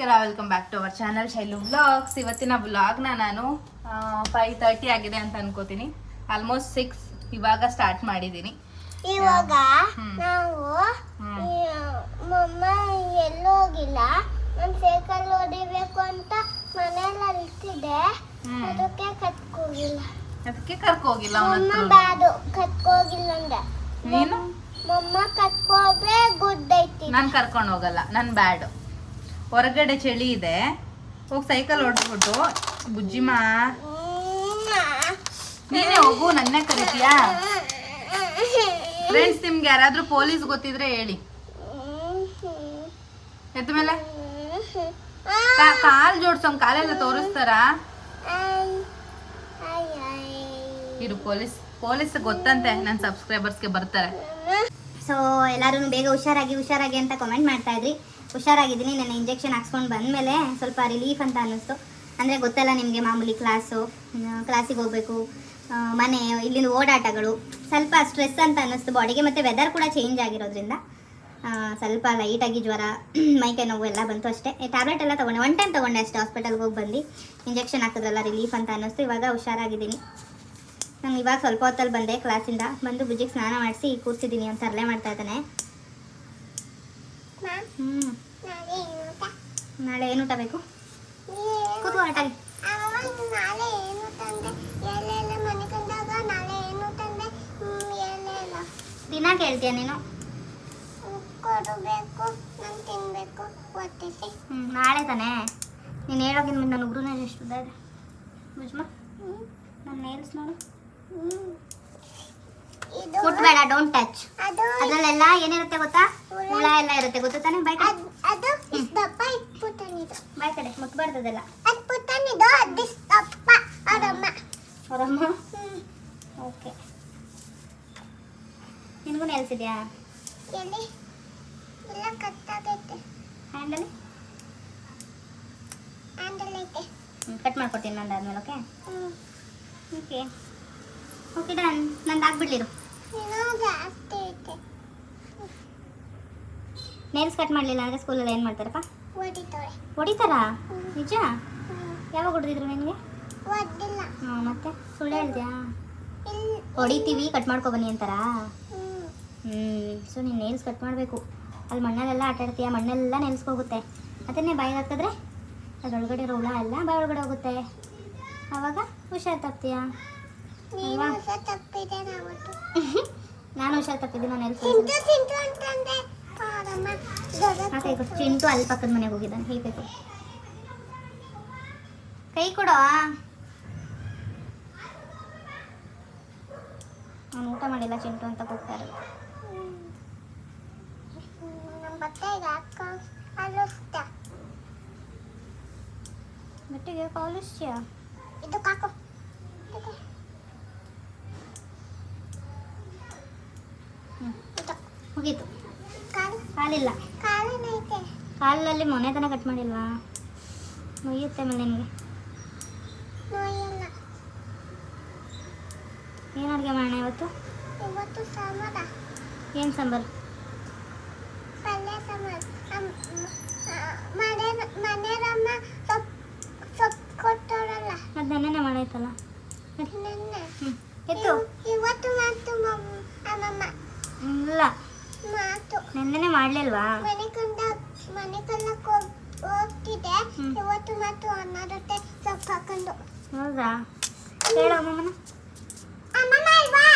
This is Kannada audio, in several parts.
ನಮಸ್ಕಾರ welcome back to our channel Shailu vlogs ಇವತ್ತಿನ ವ್ಲಾಗ್ನ ನಾನು ಫೈವ್ ತರ್ಟಿ ಆಗಿದೆ ಅಂತ ಅನ್ಕೋತೀನಿ. ಆಲ್ಮೋಸ್ಟ್ ಸಿಕ್ಸ್ ಇವಾಗ ಸ್ಟಾರ್ಟ್ ಮಾಡಿದ್ದೀನಿ ಇವಾಗ. ನಾವು ಮಮ್ಮ ಎಲ್ಲೂ ಹೋಗಿಲ್ಲ ನಾನು ಸೈಕಲ್ ಹೊಡಿಬೇಕು ಅಂತ ಮನೇಲಿ ಅಲ್ತಿದೆ. ಅದಕ್ಕೆ ಕತ್ಕೋಗಿಲ್ಲ ಅದಕ್ಕೆ ಕರ್ಕೋಗಿಲ್ಲ ಮಮ್ಮ ಬ್ಯಾಡು ಕತ್ಕೋಗಿಲ್ಲ ಅಂದೆ. ನೀನು? ಮಮ್ಮ ಕತ್ಕೋಬೇ ಗುಡ್ ಐತಿ. ನಾನು ಕರ್ಕೊಂಡು ಹೋಗಲ್ಲ ನನ್ನ ಬ್ಯಾಡ್. ಹೊರಗಡೆ ಚಳಿ ಇದೆ. ಹೋಗಿ ಸೈಕಲ್ ಹೊಡ್ಬಿಟ್ಟು ಬುಜ್ಜಿಮ್ಮ ನೀನೇ ಹೋಗು, ನನ್ನೇ ಕರಿತೀಯಾ? ಫ್ರೆಂಡ್ಸ್ ನಿಮ್ಗೆ ಯಾರಾದರೂ ಪೊಲೀಸ್ ಗೊತ್ತಿದ್ರೆ ಹೇಳಿ. ಎದ್ದ ಮೇಲೆ? ಕಾಲ್ ಜೋಡ್ಸೋಂಗ್ ಕಾಲೆಲ್ಲ ತೋರಿಸ್ತಾರ? ಇರು ಪೊಲೀಸ್ ಪೊಲೀಸ್ ಗೊತ್ತಂತೆ ನನ್ನ ಸಬ್ಸ್ಕ್ರೈಬರ್ಸ್ಗೆ ಬರ್ತಾರೆ. ಸೊ ಎಲ್ಲರೂ ಬೇಗ ಹುಷಾರಾಗಿ ಹುಷಾರಾಗಿ ಅಂತ ಕಮೆಂಟ್ ಮಾಡ್ತಾ ಇದ್ರಿ. ಹುಷಾರಾಗಿದ್ದೀನಿ, ನನ್ನ ಇಂಜೆಕ್ಷನ್ ಹಾಕ್ಸ್ಕೊಂಡು ಬಂದಮೇಲೆ ಸ್ವಲ್ಪ ರಿಲೀಫ್ ಅಂತ ಅನ್ನಿಸ್ತು. ಅಂದರೆ ಗೊತ್ತಲ್ಲ ನಿಮಗೆ ಮಾಮೂಲಿ ಕ್ಲಾಸು ಕ್ಲಾಸಿಗೆ ಹೋಗಬೇಕು ಮನೆ ಇಲ್ಲಿಂದ ಓಡಾಟಗಳು, ಸ್ವಲ್ಪ ಸ್ಟ್ರೆಸ್ ಅಂತ ಅನ್ನಿಸ್ತು ಬಾಡಿಗೆ ಮತ್ತು ವೆದರ್ ಕೂಡ ಚೇಂಜ್ ಆಗಿರೋದ್ರಿಂದ. ಸ್ವಲ್ಪ ಲೈಟಾಗಿ ಜ್ವರ, ಮೈಕೈ ನೋವು ಎಲ್ಲ ಬಂತು ಅಷ್ಟೇ. ಟ್ಯಾಬ್ಲೆಟ್ ಎಲ್ಲ ತೊಗೊಂಡೆ ಒನ್ ಟೈಮ್ ತೊಗೊಂಡೆ ಅಷ್ಟೇ ಹಾಸ್ಪಿಟಲ್ಗೆ ಹೋಗಿ ಬಂದು. ಇಂಜೆಕ್ಷನ್ ಹಾಕಿದ್ರಲ್ಲ ರಿಲೀಫ್ ಅಂತ ಅನ್ನಿಸ್ತು. ಇವಾಗ ಹುಷಾರಾಗಿದ್ದೀನಿ. ನಾನು ಇವಾಗ ಸ್ವಲ್ಪ ಹೊತ್ತಲ್ಲಿ ಬಂದೆ ಕ್ಲಾಸಿಂದ ಬಂದು ಬುಜ್ಜಿಗೆ ಸ್ನಾನ ಮಾಡಿಸಿ ಕೂರಿಸಿದ್ದೀನಿ ಅಂತ ತರಲೆ ಮಾಡ್ತಾ ಇದ್ದಾನೆ. ಹ್ಞೂ ನಾಳೆ ಏನು ಊಟ ಬೇಕು? ಕೂತು ಆಟಾಗಿ ದಿನ ಕೇಳ್ತೀಯ ನೀನು? ಕೊಡಬೇಕು ನಾನು ತಿನ್ಬೇಕು ಒತ್ತಿಸಿ ಹ್ಞೂ ನಾಳೆ ತಾನೆ. ನೀನು ಹೇಳೋಕೆ ಮುಂದೆ ನನ್ನ ಉಗ್ರು ಎಷ್ಟು ಉದ್ದ ಇದೆ ಬುಜ್ಮ ನನ್ನ ನೇಲ್ಸ್ ನೋಡು. ಇದು ಮುಟ್ಬೇಡ ಡೋಂಟ್ ಟಚ್ ಅದು ಅದರಲ್ಲೆಲ್ಲ ಏನಿರುತ್ತೆ ಗೊತ್ತಾ? ಹುಳ. ಎಲ್ಲ ಇರುತ್ತೆ ಗೊತ್ತಾ ತಾನೇ ಬಾಯ್ ಕಡೆ. ಅದ್- ದಪ್ಪ ಇಷ್ಟ್ ಪುಟ್ಟನಿದು. ಬಾಯ್ ಕಡೆ ಮುಟ್ಬಾರ್ದದೆಲ್ಲ. ಅದು ಪುಟ್ಟನಿದು ಅದು ದಪ್ಪ ಅವರಮ್ಮ. ಹ್ಮ್. ಓಕೆ. ನಿನಗೂ ನೆಲ್ಸಿದ್ಯಾ ಎಲ್ಲಿ? ಎಲ್ಲ ಕಟ್ ಹ್ಯಾಂಡಲ್ ಹ್ಯಾಂಡಲ್ ಐತೆ. ಕಟ್ ಮಾಡ್ಕೊಡ್ತೀನಿ ನಂದಾದ್ಮೇಲೆ okay hmm. Okay okay done ನಂದು ಆಗ್ಬಿಡ್ಲಿರು ನೇಲ್ಸ್ ಕಟ್ ಮಾಡಲಿಲ್ಲ ಅಂದರೆ ಸ್ಕೂಲಲ್ಲಿ ಏನು ಮಾಡ್ತಾರಪ್ಪ? ಹೊಡಿತಾರಾ. ನಿಜ? ಯಾವಾಗ ಹೊಡೆದಿದ್ರು ನಿನಗೆ? ಹಾಂ ಮತ್ತೆ? ಸುಳ್ಳು ಹೇಳ್ದ್ಯಾ? ಹೊಡಿತೀವಿ ಕಟ್ ಮಾಡ್ಕೊ ಬನ್ನಿ ಅಂತಾರಾ? ಹ್ಮ್. ಹ್ಞೂ ಸೊ ನೀನು ನೇಲ್ಸ್ ಕಟ್ ಮಾಡಬೇಕು. ಅಲ್ಲಿ ಮಣ್ಣಲ್ಲೆಲ್ಲ ಆಟ ಆಡ್ತೀಯ ಮಣ್ಣೆಲ್ಲ ನೆನೆಸ್ಕೋಗುತ್ತೆ ಅದನ್ನೇ ಬಾಯಿಗೆ ಹಾಕಿದ್ರೆ ಅದರೊಳಗಡೆ ಇರೋ ಹುಳ ಎಲ್ಲ ಬಾಯಿ ಒಳಗಡೆ ಹೋಗುತ್ತೆ. ಅವಾಗ ಹುಷಾರು ತಪ್ತೀಯ? ನೀನು ನಾನು ಹುಷಾರು ತಪ್ಪಿದ್ದೆ ಕೈ ಕೊಡು. ಚಿಂಟು. ಅಲ್ಲಿ ಪಕ್ಕದ ಮನೆಗೆ ಹೋಗಿದ್ದಾನೆ. ಹೀಗೆ ಕೈ ಕೊಡು. ಕೈ ಕೊಡೋ? ಅವನು ಊಟ ಮಾಡಿಲ್ಲ ಚಿಂಟು ಅಂತ ಅಲ್ಲಿಸ್ತ ಬಟ್ಟೆಗೆ ಕಾಲಿಸ್ತೀಯ ಇದು ಕಾಕು ಇದು. ಹ್ಞೂ ಇದು ಮುಗೀತು ಕಾಲು ಕಾಲಿಲ್ಲ. ಕಾಲಲ್ಲಿ ಮೊನೆ ತನಕ ಕಟ್ ಮಾಡಿಲ್ವಾ? ನೋಯುತ್ತೆ ಮೇಲೆ ನಿಮಗೆ ಏನು ಅಡುಗೆ ಮಾಡೋಣ ಇವತ್ತು? ಇವತ್ತು ಸಾಂಬಾರ. ಏನು ಸಾಂಬಾರು? ಪಲ್ಯ ಸಾಂಬಾರು. ಮನೆ ಮನೆಯರಮ್ಮ ಸೊಪ್ಪು ಸೊಪ್ಪು ಕೊಟ್ಟವರಲ್ಲ. ಅದು ನೆನ್ನೆನೆ ಮಾಡಾಯ್ತಲ್ಲ ನೆನ್ನೆ ಹ್ಞೂ ಎತ್ತು ಇವ್- ಇವತ್ತು ಮಾತು ಮಮ್ಮ- ಅಮ್ಮಮ್ಮ ಇಲ್ಲ ಮಾತು ಮಾಡಲಿಲ್ವಾ ಮನೆ ಕಂಡ ಮನೆ ಕಲ್ಲಕ್ ಹೋಗ್- ಹೋಗ್ತಿದ್ದೆ. ಇವತ್ತು ಮತ್ತು ಅನ್ನದತ್ತೆ ಸೊಪ್ಪು ಹಾಕೊಂಡು. ಹೌದಾ? ಹೇಳು ಇಲ್ವಾ?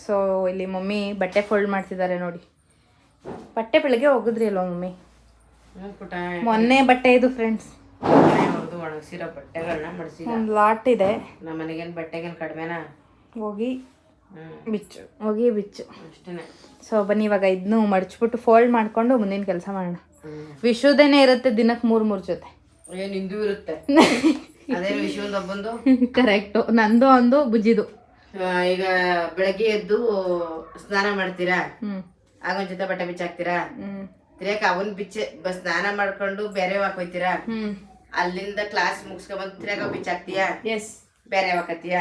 ಸೊ ಇಲ್ಲಿ ಮಮ್ಮಿ ಬಟ್ಟೆ ಫೋಲ್ಡ್ ಮಾಡ್ತಿದ್ದಾರೆ ನೋಡಿ. ಬಟ್ಟೆ ಬೆಳಗ್ಗೆ ಹೋಗಿದ್ರಿ ಅಲ್ವಾ ಮಮ್ಮಿ? ಮೊನ್ನೆ ಬಟ್ಟೆ ಇದು ಫ್ರೆಂಡ್ಸ್ ಒಣಗಿಸಿರೋ ಬಟ್ಟೆಗಳನ್ನ ಮಡಿಸಿ ಒಂದು ಲಾಟ್ ಇದೆ. ನಮ್ಮ ಮನೆಗೇನು ಬಟ್ಟೆಗೇನು ಕಡಿಮೆನಾ? ಹೋಗಿ ಬಿಚ್ಚು ಹೋಗಿ ಬಿಚ್ಚು. ಅಷ್ಟೇ ಸೊ ಬನ್ನಿ ಇವಾಗ ಇದನ್ನು ಮಡಚ್ಬಿಟ್ಟು ಫೋಲ್ಡ್ ಮಾಡ್ಕೊಂಡು ಮುಂದಿನ ಕೆಲಸ ಮಾಡೋಣ. ವಿಶುದೇನೆ ಇರುತ್ತೆ ದಿನಕ್ಕೆ ಮೂರು ಮೂರು ಜೊತೆ. ಏನ್ ಹಿಂದೂ ಇರುತ್ತೆ. ಅದೇ ವಿಶ್ವದ ಒಬ್ಬಂದು ಕರೆಕ್ಟು ನಂದು ಒಂದು ಬುಜ್ಜಿದು. ಈಗ ಬೆಳಗ್ಗೆ ಎದ್ದು ಸ್ನಾನ ಮಾಡ್ತೀರಾ? ಹ್ಞೂ ಆಗ ಒಂದ್ ಜೊತೆ ಬಟ್ಟೆ ಬಿಚ್ಚಾಕ್ತೀರಾ? ತಿರ್ಯಾಕ ಅವನ್ ಬಿಚ್ಚೆ ಸ್ನಾನ ಮಾಡ್ಕೊಂಡು ಬೇರೆ ಹಾಕೋಯ್ತೀರಾ ಅಲ್ಲಿಂದ ಕ್ಲಾಸ್ ಮುಗಿಸ್ಕೊಂಡ್ ಬಂದು ಬೀಚ್ ಬಿಚ್ಚಾಕ್ತೀಯಾ ಎಸ್ ಬೇರೆ ಯಾವಾಗತ್ತೀಯ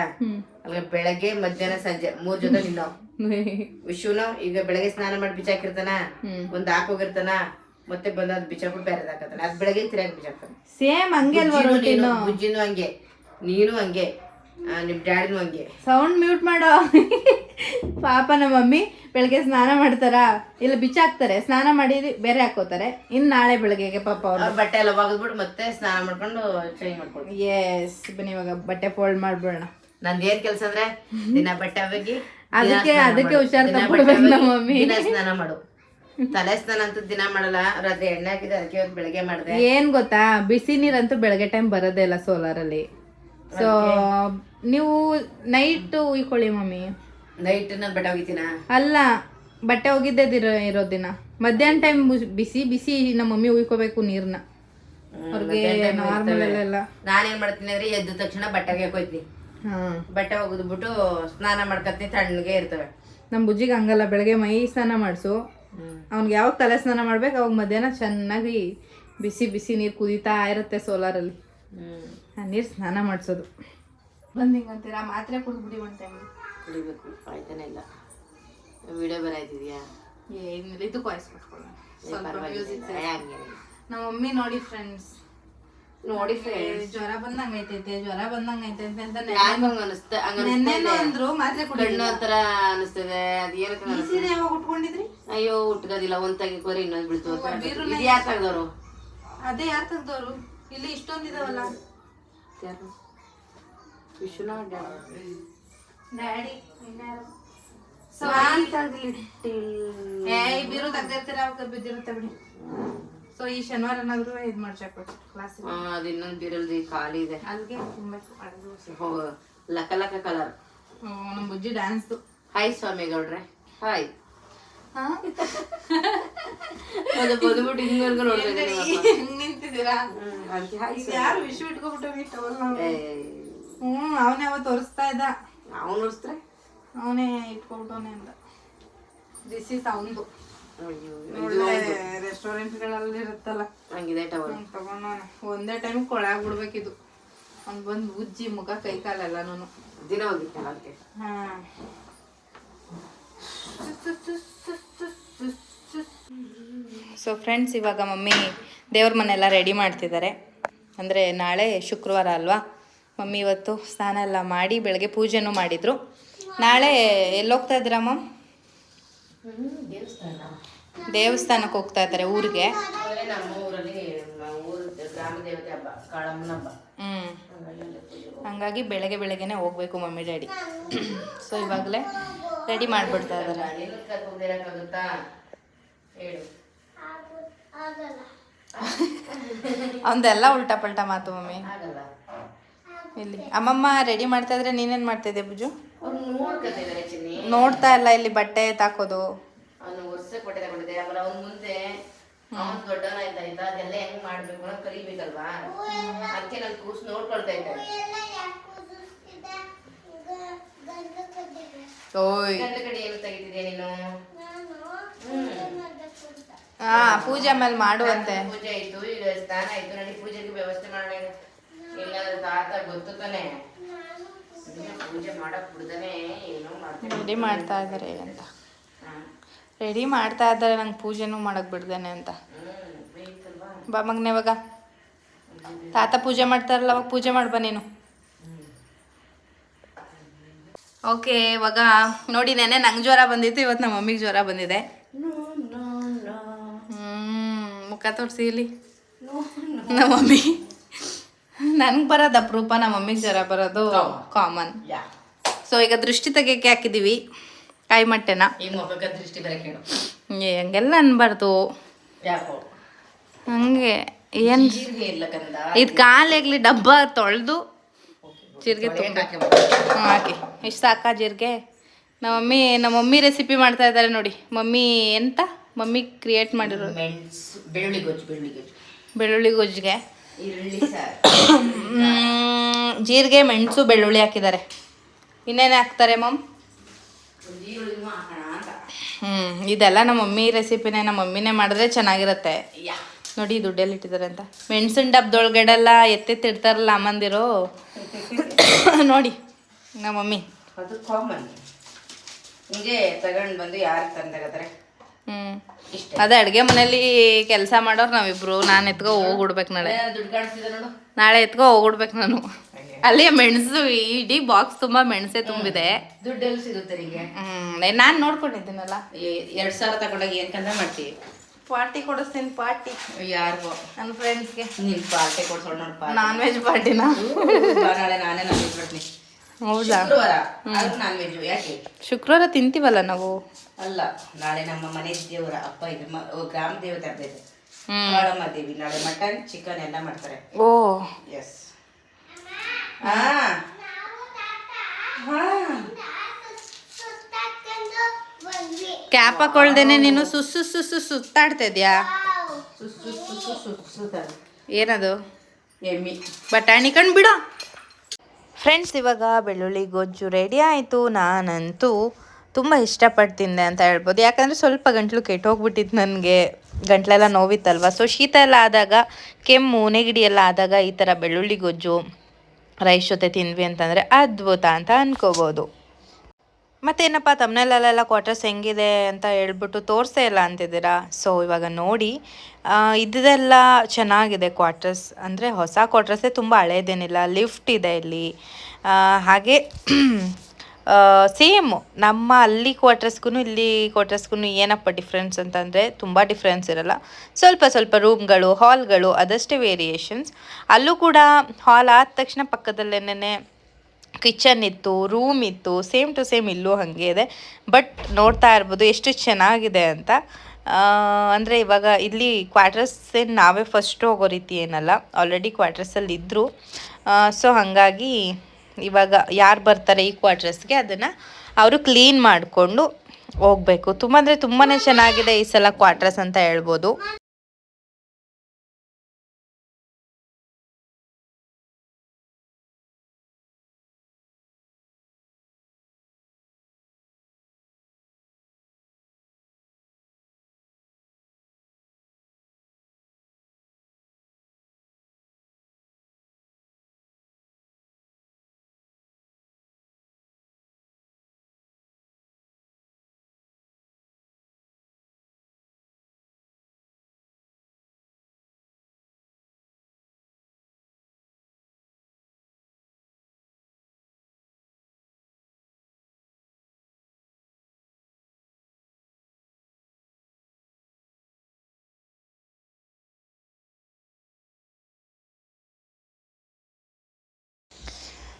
ಅಲ್ಲ ಬೆಳಗ್ಗೆ ಮಧ್ಯಾಹ್ನ ಸಂಜೆ ಮೂರ್ ಜೊತೆ ನಿನ್ನ. ವಿಶ್ವನು ಈಗ ಬೆಳಗ್ಗೆ ಸ್ನಾನ ಮಾಡಿ ಬೀಚ್ ಹಾಕಿರ್ತಾನ? ಒಂದ್ ಹಾಕೋಗಿರ್ತಾನ ಮತ್ತೆ ಬಂದ ಅದ್ ಬಿಚಾಕ್ಬಿಟ್ಟು ಬೇರೆ ಹಾಕತಾನ ಅದ್ ಬೆಳಗ್ಗೆ ತಿರ್ಗ ಬೀಚ್ ಹಾಕ್ತಾನೆ. ಸೇಮ್ ಹಂಗೆ ಬುಜ್ಜಿನೂ ಹಂಗೆ ನೀನು ಹಂಗೆ. ಆ, ನಿಮ್ ಡ್ಯಾಡಿನೂ ಹಂಗೆ. ಸೌಂಡ್ ಮ್ಯೂಟ್ ಮಾಡೋ ಪಾಪ ನಮ್ಮ ಮಮ್ಮಿ ಬೆಳಗ್ಗೆ ಸ್ನಾನ ಮಾಡ್ತಾರಾ? ಇಲ್ಲ ಬಿಚ್ಚಾಕ್ತಾರೆ. ಸ್ನಾನ ಮಾಡಿ ಬೇರೆ ಹಾಕೋತಾರೆ. ಇನ್ ನಾಳೆ ಬೆಳಗ್ಗೆಗೆ ಪಾಪ ಅವ್ರು. ಬಟ್ಟೆ ಎಲ್ಲ ಒಗೆದ್ಬಿಟ್ಟು ಮತ್ತೆ ಸ್ನಾನ ಮಾಡ್ಕೊಂಡು ಚೇಂಜ್ ಮಾಡ್ಕೊಂಡು ಎಸ್ ಬನ್ನಿ ಇವಾಗ ಬಟ್ಟೆ ಫೋಲ್ಡ್ ಮಾಡ್ಬಿಡೋಣ. ನಂದ್ ಏನ್ ಕೆಲ್ಸ ಅಂದ್ರೆ ದಿನ ಬಟ್ಟೆ ಒಗಿ ಅದಕ್ಕೆ ಅದಕ್ಕೆ ಹುಷಾರ್ ತಗೊಳ್ಬೇಕು ನಮ್ಮ ಮಮ್ಮಿ. ದಿನ ಸ್ನಾನ ಮಾಡು. ತಲೆ ಸ್ನಾನ ಅಂತೂ ದಿನ ಮಾಡಲ್ಲ. ರಾತ್ರಿ ಎಣ್ಣೆ ಹಾಕಿದ್ರೆ ಅದಕ್ಕೆ ಬೆಳಗ್ಗೆ ಮಾಡಿದೆ. ಏನ್ ಗೊತ್ತಾ? ಬಿಸಿ ನೀರಂತೂ ಬೆಳಗ್ಗೆ ಟೈಮ್ ಬರೋದೇ ಇಲ್ಲ ಸೋಲಾರ್ ಅಲ್ಲಿ. ಸೊ ನೀವು ನೈಟ್ ಉಯ್ಕೊಳ್ಳಿ ಮಮ್ಮಿ. ನೈಟ್ ನಾನು ಬಟ್ಟೆ ಒಗಿತೀನ? ಅಲ್ಲ ಬಟ್ಟೆ ಒಗಿದ್ದಿರೋ ಇರೋ ದಿನ. ಮಧ್ಯಾಹ್ನ ಟೈಮ್ ಬಿಸಿ ಬಿಸಿ ನಮ್ಮ ಮಮ್ಮಿ ಉಯ್ಕೋಬೇಕು ನೀರ್ನ. ಅವ್ರಿಗೆ ನಾನೇನ್ ಮಾಡ್ತೀನಿ ಅಂದ್ರೆ ಎದ್ದ ತಕ್ಷಣ ಬಟ್ಟೆಗೆ ಹೋಯ್ತೀನಿ ಹಾ. ಬಟ್ಟೆ ಒಗೆದ್ಬಿಟ್ಟು ಸ್ನಾನ ಮಾಡ್ಕೊತೀನಿ ತಣ್ಣಗೆ ಇರ್ತವೆ. ನಮ್ಮ ಬುಜ್ಜಿಗೆ ಹಂಗಲ್ಲ ಬೆಳಗ್ಗೆ ಮೈ ಸ್ನಾನ ಮಾಡಿಸು. ಅವ್ನಿಗೆ ಯಾವಾಗ ತಲೆ ಸ್ನಾನ ಮಾಡ್ಬೇಕು ಅವಾಗ ಮಧ್ಯಾಹ್ನ ಚೆನ್ನಾಗಿ ಬಿಸಿ ಬಿಸಿ ನೀರು ಕುದೀತಾ ಇರುತ್ತೆ ಸೋಲಾರಲ್ಲಿ ನೀರು ಸ್ನಾನ ಮಾಡಿಸೋದು. ಬಂದು ಹಿಂಗಂತೀರಾ ಮಾತ್ರೆ ಕುಡಿದ್ಬಿಡಿ ಒಂದು ಟೈಮ್ ಕುಡಿಬೇಕು ಆಯ್ತಾನೆ ಇಲ್ಲ. ವಿಡಿಯೋ ಬರಾಯ್ತಿದ್ಯಾ ಏನಿಲ್ಲ ಇದು ವಾಯ್ಸ್ ಕೊಟ್ಕೊಳ್ಳೋಣ. ನಮ್ಮ ಮಮ್ಮಿ ನೋಡಿ ಫ್ರೆಂಡ್ಸ್ ನೋಡಿ ಫ್ರೆಂಡ್ಸ್ ಜ್ವರ ಬಂದಂಗ ಐತೈತೆ ಜ್ವರ ಬಂದಂಗ ಐತೈತೆ ಅಂತ ಅನಿಸ್ತ ನೆನ್ನೆನೂ ಅಂದ್ರು ಮಾತ್ರೆ ಕುಡಿ ಕಣ್ಣು ಒಂಥರ ಅನಿಸ್ತದೆ ಅದ್ ಏನಕ್ಕೆ ಈ ಸೀರೆ ಯಾವಾಗ ಉಟ್ಕೊಂಡಿದ್ರಿ? ಅಯ್ಯೋ ಉಟ್ಕೋದಿಲ್ಲ ಒಂದ್ ತೆಗಿಕೋರಿ ಇನ್ನೊಂದ್ ಬಿಡ್ತು ಯಾರು ತೆಗ್ದವ್ರು? ಅದೇ ಯಾರು ತೆಗ್ದವ್ರು? ಇಲ್ಲಿ ಇಷ್ಟೊಂದಿದಾವಲ್ಲ ಯಾರು ವಿಶ್ವನಾಥ್ ಡ್ಯಾಡಿ? ಏ ತೆಗ್ದಿರ್ತೀರ ಬಿದ್ದಿರುತ್ತೆ ಬಿಡಿ. ಸೊ ಈ ಶನಿವಾರ ಏನಾದ್ರು ಇದು ಮಾಡ್ಸಕ್ಕೆ ಕ್ಲಾಸ್ ಅದ್ ಇನ್ನೊಂದ್ ಬೀರಲ್ದಿ ಖಾಲಿ ಇದೆ. ಅಲ್ಲಿಗೆ ಹೋ ಲಕ ಲಕ ಕಲರ್ ನಮ್ಮ ಬುಜ್ಜಿ ಡ್ಯಾನ್ಸ್ದು ಹಾಯ್ ಸ್ವಾಮಿ ಗೌಡ್ರೆ ಹಾಯ್ ಅದು ಬಂದ್ಬಿಟ್ಟು ಹಿಂಗರ್ಗ ನೋಡ್ಬೇಕು ನಿಂತಿದ್ದೀರಾ? ಹಾಯ್ ಯಾರು ವಿಶ್ವ ಇಟ್ಕೊಬಿಟ್ಟು ಹ್ಞೂ ಅವನೇ ಅವ ತೋರಿಸ್ತಾ ಇದ್ದ. ಅವನು ಉರ್ಸ್ತ್ರೆ ಅವನೇ ಇಟ್ಕೊಬಿಟ್ಟವನೇ ಅಂತ. ದಿಸ್ ಇಸ್ ಅವನದು. ರೆಸ್ಟೋರೆಂಟ್ಗಳಲ್ಲಿ ಇರುತ್ತಲ್ಲ. ಹಂಗಿದೆ ಟವಲ್. ಹ್ಮ್, ತಗೊಂಡವನೆ. ಒಂದೇ ಟೈಮ್ ಕೊಳಾಗ್ ಬಿಡ್ಬೇಕಿದು ಅವ್ನು ಬಂದು ಉಜ್ಜಿ ಮುಖ ಕೈ ಕಾಲೆಲ್ಲನೂ ದಿನ ಹೋಗಿತ್ತಲ್ಲ ಅದಕ್ಕೆ? ಹಾ. ಸೊ ಫ್ರೆಂಡ್ಸ್ ಇವಾಗ ಮಮ್ಮಿ ದೇವ್ರ ಮನೆಲ್ಲ ರೆಡಿ ಮಾಡ್ತಿದ್ದಾರೆ. ಅಂದರೆ ನಾಳೆ ಶುಕ್ರವಾರ ಅಲ್ವಾ? ಮಮ್ಮಿ ಇವತ್ತು ಸ್ನಾನ ಎಲ್ಲ ಮಾಡಿ ಬೆಳಗ್ಗೆ ಪೂಜೆನೂ ಮಾಡಿದರು. ನಾಳೆ ಎಲ್ಲೋಗ್ತಾ ಇದ್ದೀರಾ ಮಮ್? ದೇವಸ್ಥಾನ. ದೇವಸ್ಥಾನಕ್ಕೆ ಹೋಗ್ತಾ ಇದ್ದಾರೆ ಊರಿಗೆ. ಹಬ್ಬ ಕಾಳಮ್ಮನ ಹಬ್ಬ. ಹಂಗಾಗಿ ಬೆಳಗ್ಗೆ ಬೆಳಗ್ಗೆನೆ ಹೋಗ್ಬೇಕು ಮಮ್ಮಿ ಡ್ಯಾಡಿ. ಸೊ ಇವಾಗಲೇ ರೆಡಿ ಮಾಡಿಬಿಡ್ತಾ ಇದ್ದಾರೆ ಹೇಳು. ಆಗಲ್ಲ. ಅವನದೆಲ್ಲ ಉಲ್ಟಾ ಪಲ್ಟಾ ಮಾತು ಮಮ್ಮಿ. ಆಗಲ್ಲ. ಇಲ್ಲಿ ಅಮ್ಮಮ್ಮ ರೆಡಿ ಮಾಡ್ತಾ ಇದ್ರೆ ನೀನೇನು ಮಾಡ್ತಾಯಿದ್ದೆ ಬುಜು? ನೋಡ್ತಾ ಇಲ್ಲ ಇಲ್ಲಿ ಬಟ್ಟೆ ತಾಕೋದು. ಅವನು ಬಟ್ಟೆ ತಗೊಂಡಿದ್ದೆ. ಆಮೇಲೆ ಅವ್ನ ಮುಂದೆ ಅವನು ದೊಡ್ಡವನಾಯ್ತಾ ಇದ್ದ ಅದೆಲ್ಲ ಹೆಂಗ್ ಮಾಡ್ಬೇಕು ಅನ್ನೋದು ಕಲಿಬೇಕಲ್ವಾ? ಅದಕ್ಕೆ ನಾನು ಕೂಸ್ ನೋಡ್ಕೊಳ್ತಾ ಇದ್ದೆ. ಎಲ್ಲ ಯಾಕೆ ಕೂದಿಸ್ತಿದ್ದೆ? ಗ- ಗಂಡು ಕಡ್ಡಿಗೆ. ಓಯ್. ಕಡೆ ಏನು ತೆಗಿತಿದ್ಯಾ ನೀನು? ಪೂಜೆ ಮೇಲೆ ಹಾ ಪೂಜೆ ಆಮೇಲೆ ಮಾಡುವಂತೆ. ಪೂಜೆ ಆಯ್ತು ಈಗ ಸ್ನಾನ ಆಯ್ತು ನನಗೆ ಪೂಜೆಗೆ ವ್ಯವಸ್ಥೆ ಮಾಡೋಣ. ಇಲ್ಲ ತಾತ ಗೊತ್ತು ತಾನೆ? ಪೂಜೆ ಮಾಡಕ್ ಬಿಡ್ದಾನೆ ಏನೋ ಮಾಡ್ತಾ ಇದಾರೆ ಅಂತ. ರೆಡಿ ಮಾಡ್ತಾ ಇದ್ದಾರೆ ನಂಗೆ ಪೂಜೆನೂ ಮಾಡಕ್ ಬಿಡ್ದೇನೆ ಅಂತ. ಬಾ ಮಗನೆ ಇವಾಗ. ತಾತ ಪೂಜೆ ಮಾಡ್ತಾರಲ್ಲ ಅವಾಗ ಪೂಜೆ ಮಾಡ್ಬಾ ನೀನು. ಓಕೆ ಇವಾಗ ನೋಡಿ ನೆನೆ ನಂಗೆ ಜ್ವರ ಬಂದಿತ್ತು ಇವತ್ತು ನಮ್ಮ ಮಮ್ಮಿಗೆ ಜ್ವರ ಬಂದಿದೆ. ಹ್ಞೂ ಮುಖ ತೋರಿಸಿ ಇಲ್ಲಿ. ನಮ್ಮ ಮಮ್ಮಿ. ನನಗೆ ಬರೋದು ಅಪರೂಪ ನಮ್ಮ ಮಮ್ಮಿಗೆ ಜ್ವರ ಬರೋದು ಕಾಮನ್ ಸೊ ಈಗ ದೃಷ್ಟಿ ತೆಗಿಯಕ್ಕೆ ಹಾಕಿದ್ದೀವಿ ಕಾಯಿ ಮೊಟ್ಟೆನ ದೃಷ್ಟಿ ಏ, ಹಂಗೆಲ್ಲ ಅನ್ಬಾರ್ದು. ಹಂಗೆ ಏನು ಇದು ಕಾಲೆಗ್ಲಿ ಡಬ್ಬ ತೊಳೆದು ಜೀರಿಗೆ ಹಾಕಿ ಇಷ್ಟ ಅಕ್ಕ ಸಾಕಾ ಜೀರಿಗೆ. ನಮ್ಮ ಮಮ್ಮಿ ನಮ್ಮ ಮಮ್ಮಿ ರೆಸಿಪಿ ಮಾಡ್ತಾ ಇದ್ದಾರೆ ನೋಡಿ. ಮಮ್ಮಿ ಎಂತ? ಮಮ್ಮಿ ಕ್ರಿಯೇಟ್ ಮಾಡಿರೋದು ಬೆಳ್ಳುಳ್ಳಿ ಗೊಜ್ಜು ಬೆಳ್ಳುಳ್ಳಿ ಗೊಜ್ಜು. ಬೆಳ್ಳುಳ್ಳಿ ಗೊಜ್ಜಿಗೆ. ಜೀರಿಗೆ ಮೆಣಸು ಬೆಳ್ಳುಳ್ಳಿ ಹಾಕಿದ್ದಾರೆ. ಇನ್ನೇನು ಹಾಕ್ತಾರೆ ಮಮ್? ಹ್ಞೂ ಇದೆಲ್ಲ ನಮ್ಮ ಮಮ್ಮಿ ರೆಸಿಪಿನೇ ನಮ್ಮ ಮಮ್ಮಿನೇ ಮಾಡಿದ್ರೆ ಚೆನ್ನಾಗಿರುತ್ತೆ. ನೋಡಿ ದುಡ್ಡೆಲ್ಲಿ ಇಟ್ಟಿದ್ದಾರೆ ಅಂತ. ಮೆಣಸಿನ ಡಬ್ಬದೊಳಗಡೆಲ್ಲ ಎತ್ತೆತ್ತಿಡ್ತಾರಲ್ಲ ಅಮ್ಮಂದಿರು. ನೋಡಿ ನಮ್ಮ ಮಮ್ಮಿ. ಅದು ಕಾಮನ್ ಹಿಂಗೆ ತಗೊಂಡು ಬಂದು ಯಾರು ಹ್ಮ್. ಅದೇ ಅಡುಗೆ ಮನೇಲಿ ಕೆಲಸ ಮಾಡೋರು ನಾವಿಬ್ರು. ನಾನು ಎತ್ಕೋ ಹೋಗ್ಬಿಡ್ಬೇಕು ನಾಳೆ. ನಾಳೆ ಎತ್ಕೋ ಹೋಗ್ಬಿಡ್ಬೇಕು ನಾನು. ಅಲ್ಲಿ ಮೆಣಸು ಇಡೀ ಬಾಕ್ಸ್ ತುಂಬಾ ಮೆಣಸೆ ತುಂಬಿದೆ. ದುಡ್ಡು ಸಿಗುತ್ತೆ ನಿಮಗೆ ಹ್ಮ್ ನಾನ್ ನೋಡ್ಕೊಂಡಿದ್ದೀನಲ್ಲ. ಎರಡ್ ಸಾವಿರ ತಗೊಂಡಾಗ ಏನ್ ಕಂದ ಮಾಡ್ತೀವಿ ಪಾರ್ಟಿ ಕೊಡಿಸ್ತೀನಿ ಪಾರ್ಟಿ. ಯಾರಿಗೋ? ನನ್ನ ಫ್ರೆಂಡ್ಸ್ಗೆ ನೀನ್ ಪಾರ್ಟಿ ಕೊಡ್ಸೋಣ ನೋಡ್ ನಾನ್ ವೆಜ್ ಪಾರ್ಟಿನ? ನಾಳೆ ನಾನೇ ನಾನ್ ವೆಜ್ ಬರ್ತೀನಿ ಹೌದಾ? ಶುಕ್ರವಾರ. ನಾನ್ ವೆಜ್ ಯಾಕೆ? ಶುಕ್ರವಾರ ತಿಂತೀವಲ್ಲ ನಾವು? ಅಲ್ಲ ನಾಳೆ ನಮ್ಮ ಮನೆ ದೇವರ ಅಪ್ಪ ಇದು ಗ್ರಾಮ ದೇವತೆ ಹ್ಮ್. ದೇವಿ ನಾಳೆ ಮಟನ್ ಚಿಕನ್ ಎಲ್ಲ ಮಾಡ್ತಾರೆ. ಓ. ಎಸ್ ಹಾ ಹಾ ಸುತ್ತಾಡ್ಕೊಂಡು ಬಂದ್ವಿ ಕ್ಯಾಪ್ ಹಾಕೊಳ್ದೇನೆ ನೀನು ಸುಸ್ಸು ಸುಸ್ಸು ಸುತ್ತಾಡ್ತಾ ಇದ್ಯಾ? ಸುಸ್ ಸುಸ್ ಸುಸ್ ಸುಸ್ ಸುಸ್ ಸುತ್ತಾರೆ. ಏನದು? ಎಮ್ಮಿ. ಬಟಾಣಿ ಕಣ್ ಬಿಡು. ಫ್ರೆಂಡ್ಸ್ ಇವಾಗ ಬೆಳ್ಳುಳ್ಳಿ ಗೊಜ್ಜು ರೆಡಿ ಆಯಿತು. ನಾನಂತೂ ತುಂಬ ಇಷ್ಟಪಟ್ಟು ತಿಂದೆ ಅಂತ ಹೇಳ್ಬೋದು. ಯಾಕಂದರೆ ಸ್ವಲ್ಪ ಗಂಟ್ಲು ಕೆಟ್ಟೋಗ್ಬಿಟ್ಟಿತ್ತು ನನಗೆ. ಗಂಟ್ಲೆಲ್ಲ ನೋವಿತ್ತಲ್ವ? ಸೊ ಶೀತ ಎಲ್ಲ ಆದಾಗ ಕೆಮ್ಮು ನೆಗಡಿ ಎಲ್ಲ ಆದಾಗ ಈ ಥರ ಬೆಳ್ಳುಳ್ಳಿ ಗೊಜ್ಜು ರೈಸ್ ಜೊತೆ ತಿಂದ್ವಿ ಅಂತಂದರೆ ಅದ್ಭುತ ಅಂತ ಅನ್ಕೋಬೋದು. ಮತ್ತೇನಪ್ಪ ತಮ್ಮನೆಲ್ಲೆಲ್ಲ ಕ್ವಾರ್ಟರ್ಸ್ ಹೆಂಗಿದೆ ಅಂತ ಹೇಳ್ಬಿಟ್ಟು ತೋರಿಸೇ ಇಲ್ಲ ಅಂತಿದ್ದೀರಾ? ಸೊ ಇವಾಗ ನೋಡಿ ಇದೆಲ್ಲ ಚೆನ್ನಾಗಿದೆ ಕ್ವಾರ್ಟರ್ಸ್ ಅಂದರೆ ಹೊಸ ಕ್ವಾರ್ಟರ್ಸೇ ತುಂಬ ಹಳೇದೇನಿಲ್ಲ ಲಿಫ್ಟ್ ಇದೆ ಇಲ್ಲಿ. ಹಾಗೆ ಸೇಮ್ ನಮ್ಮ ಅಲ್ಲಿ ಕ್ವಾರ್ಟರ್ಸ್ಗೂ ಇಲ್ಲಿ ಕ್ವಾರ್ಟರ್ಸ್ಗೂ ಏನಪ್ಪ ಡಿಫ್ರೆನ್ಸ್ ಅಂತಂದರೆ ತುಂಬ ಡಿಫ್ರೆನ್ಸ್ ಇರಲ್ಲ. ಸ್ವಲ್ಪ ಸ್ವಲ್ಪ ರೂಮ್ಗಳು ಹಾಲ್ಗಳು ಅದಷ್ಟೇ ವೇರಿಯೇಷನ್ಸ್ ಅಲ್ಲೂ ಕೂಡ ಹಾಲ್ ಆದ ತಕ್ಷಣ ಪಕ್ಕದಲ್ಲೇನೇ ಕಿಚನ್ ಇತ್ತು ರೂಮ್ ಇತ್ತು ಸೇಮ್ ಟು ಸೇಮ್ ಇಲ್ಲೂ ಹಾಗೆ ಇದೆ. ಬಟ್ ನೋಡ್ತಾ ಇರ್ಬೋದು ಎಷ್ಟು ಚೆನ್ನಾಗಿದೆ ಅಂತ. ಅಂದರೆ ಇವಾಗ ಇಲ್ಲಿ ಕ್ವಾರ್ಟರ್ಸ್ ಏನು ನಾವೇ ಫಸ್ಟ್ ಹೋಗೋ ರೀತಿ ಏನಲ್ಲ. ಆಲ್ರೆಡಿ ಕ್ವಾರ್ಟರ್ಸಲ್ಲಿ ಇದ್ದರು ಸೊ ಹಾಗಾಗಿ ಇವಾಗ ಯಾರು ಬರ್ತಾರೆ ಈ ಕ್ವಾರ್ಟರ್ಸ್ಗೆ ಅದನ್ನು ಅವರು ಕ್ಲೀನ್ ಮಾಡಿಕೊಂಡು ಹೋಗಬೇಕು. ತುಂಬ ಅಂದರೆ ತುಂಬಾ ಚೆನ್ನಾಗಿದೆ ಈ ಸಲ ಕ್ವಾರ್ಟರ್ಸ್ ಅಂತ ಹೇಳ್ಬೋದು.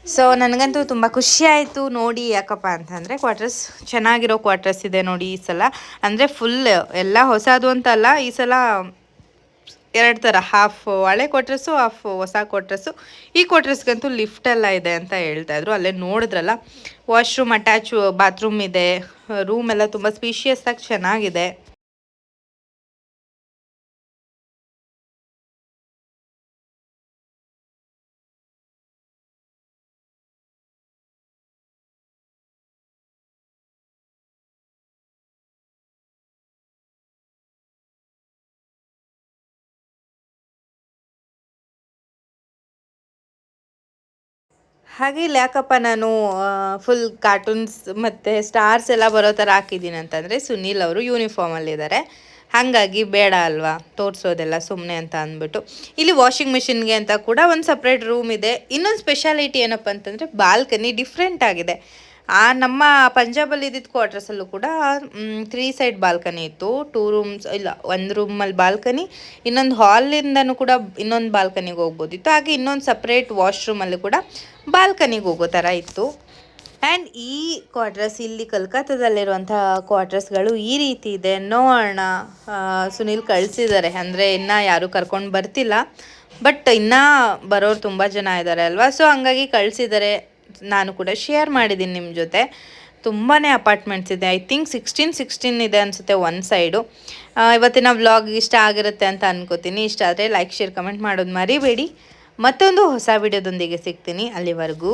ಸೊ ನನಗಂತೂ ತುಂಬ ಖುಷಿ ಆಯಿತು ನೋಡಿ ಯಾಕಪ್ಪ ಅಂತಂದರೆ ಕ್ವಾರ್ಟರ್ಸ್ ಚೆನ್ನಾಗಿರೋ ಕ್ವಾರ್ಟರ್ಸ್ ಇದೆ ನೋಡಿ ಈ ಸಲ. ಅಂದರೆ ಫುಲ್ ಎಲ್ಲ ಹೊಸದು ಅಂತಲ್ಲ ಈ ಸಲ ಎರಡು ಥರ ಹಾಫ್ ಹಳೆ ಕ್ವಾರ್ಟರ್ಸು ಹಾಫ್ ಹೊಸ ಕ್ವಾರ್ಟರ್ಸು ಈ ಕ್ವಾರ್ಟರ್ಸ್ಗಂತೂ ಲಿಫ್ಟ್ ಎಲ್ಲ ಇದೆ ಅಂತ ಹೇಳ್ತಾ ಇದ್ರು. ಅಲ್ಲೇ ನೋಡಿದ್ರಲ್ಲ ವಾಶ್ರೂಮ್ ಅಟ್ಯಾಚ್ ಬಾತ್ರೂಮ್ ಇದೆ ರೂಮ್ ಎಲ್ಲ ತುಂಬ ಸ್ಪೀಷಿಯಸ್ಸಾಗಿ ಚೆನ್ನಾಗಿದೆ. ಹಾಗೆ ಇಲ್ಲಿ ಯಾಕಪ್ಪ ನಾನು ಫುಲ್ ಕಾರ್ಟೂನ್ಸ್ ಮತ್ತು ಸ್ಟಾರ್ಸ್ ಎಲ್ಲ ಬರೋ ಥರ ಹಾಕಿದ್ದೀನಿ ಅಂತಂದರೆ ಸುನೀಲ್ ಅವರು ಯೂನಿಫಾರ್ಮಲ್ಲಿದ್ದಾರೆ ಹಾಗಾಗಿ ಬೇಡ ಅಲ್ವಾ, ತೋರಿಸೋದೆಲ್ಲ ಸುಮ್ಮನೆ ಅಂತ ಅಂದ್ಬಿಟ್ಟು. ಇಲ್ಲಿ ವಾಷಿಂಗ್ ಮಿಷಿನ್ಗೆ ಅಂತ ಕೂಡ ಒಂದು ಸಪ್ರೇಟ್ ರೂಮ್ ಇದೆ. ಇನ್ನೊಂದು ಸ್ಪೆಷಾಲಿಟಿ ಏನಪ್ಪ ಅಂತಂದರೆ ಬಾಲ್ಕನಿ ಡಿಫ್ರೆಂಟ್ ಆಗಿದೆ. ಆ ನಮ್ಮ ಪಂಜಾಬಲ್ಲಿ ಇದ್ದಿದ್ದ ಕ್ವಾರ್ಟರ್ಸಲ್ಲೂ ಕೂಡ ತ್ರೀ ಸೈಡ್ ಬಾಲ್ಕನಿ ಇತ್ತು. ಟೂ ರೂಮ್ಸ್ ಇಲ್ಲ, ಒಂದು ರೂಮಲ್ಲಿ ಬಾಲ್ಕನಿ ಇನ್ನೊಂದು ಹಾಲಿಂದನೂ ಕೂಡ ಇನ್ನೊಂದು ಬಾಲ್ಕನಿಗೆ ಹೋಗ್ಬೋದಿತ್ತು. ಹಾಗೆ ಇನ್ನೊಂದು ಸಪ್ರೇಟ್ ವಾಶ್ರೂಮಲ್ಲಿ ಕೂಡ ಬಾಲ್ಕನಿಗೆ ಹೋಗೋ ಥರ ಇತ್ತು. ಆ್ಯಂಡ್ ಈ ಕ್ವಾರ್ಟರ್ಸ್ ಇಲ್ಲಿ ಕಲ್ಕತ್ತಾದಲ್ಲಿರುವಂಥ ಕ್ವಾರ್ಟರ್ಸ್ಗಳು ಈ ರೀತಿ ಇದೆ. ನೋಡೋಣ ಸುನಿಲ್ ಸುನೀಲ್ ಕಳಿಸಿದ್ದಾರೆ. ಅಂದರೆ ಇನ್ನೂ ಯಾರೂ ಕರ್ಕೊಂಡು ಬರ್ತಿಲ್ಲ. ಬಟ್ ಇನ್ನೂ ಬರೋರು ತುಂಬ ಜನ ಇದ್ದಾರೆ ಅಲ್ವಾ? ಸೊ ಹಂಗಾಗಿ ಕಳಿಸಿದ್ದಾರೆ. ನಾನು ಕೂಡ ಶೇರ್ ಮಾಡಿದ್ದೀನಿ ನಿಮ್ಮ ಜೊತೆ. ತುಂಬಾ ಅಪಾರ್ಟ್ಮೆಂಟ್ಸ್ ಇದೆ. ಐ ಥಿಂಕ್ ಸಿಕ್ಸ್ಟೀನ್ ಸಿಕ್ಸ್ಟೀನ್ ಇದೆ ಅನಿಸುತ್ತೆ ಒನ್ ಸೈಡು ಇವತ್ತಿನ ವ್ಲಾಗ್ ಇಷ್ಟ ಆಗಿರುತ್ತೆ ಅಂತ ಅನ್ಕೋತೀನಿ. ಇಷ್ಟ ಆದರೆ ಲೈಕ್ ಶೇರ್ ಕಮೆಂಟ್ ಮಾಡೋದು ಮರಿಬೇಡಿ. ಮತ್ತೊಂದು ಹೊಸ ವಿಡಿಯೋದೊಂದಿಗೆ ಸಿಗ್ತೀನಿ. ಅಲ್ಲಿವರೆಗೂ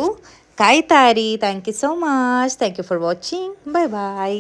ಕಾಯ್ತಾರಿ thank you so much thank you for watching bye bye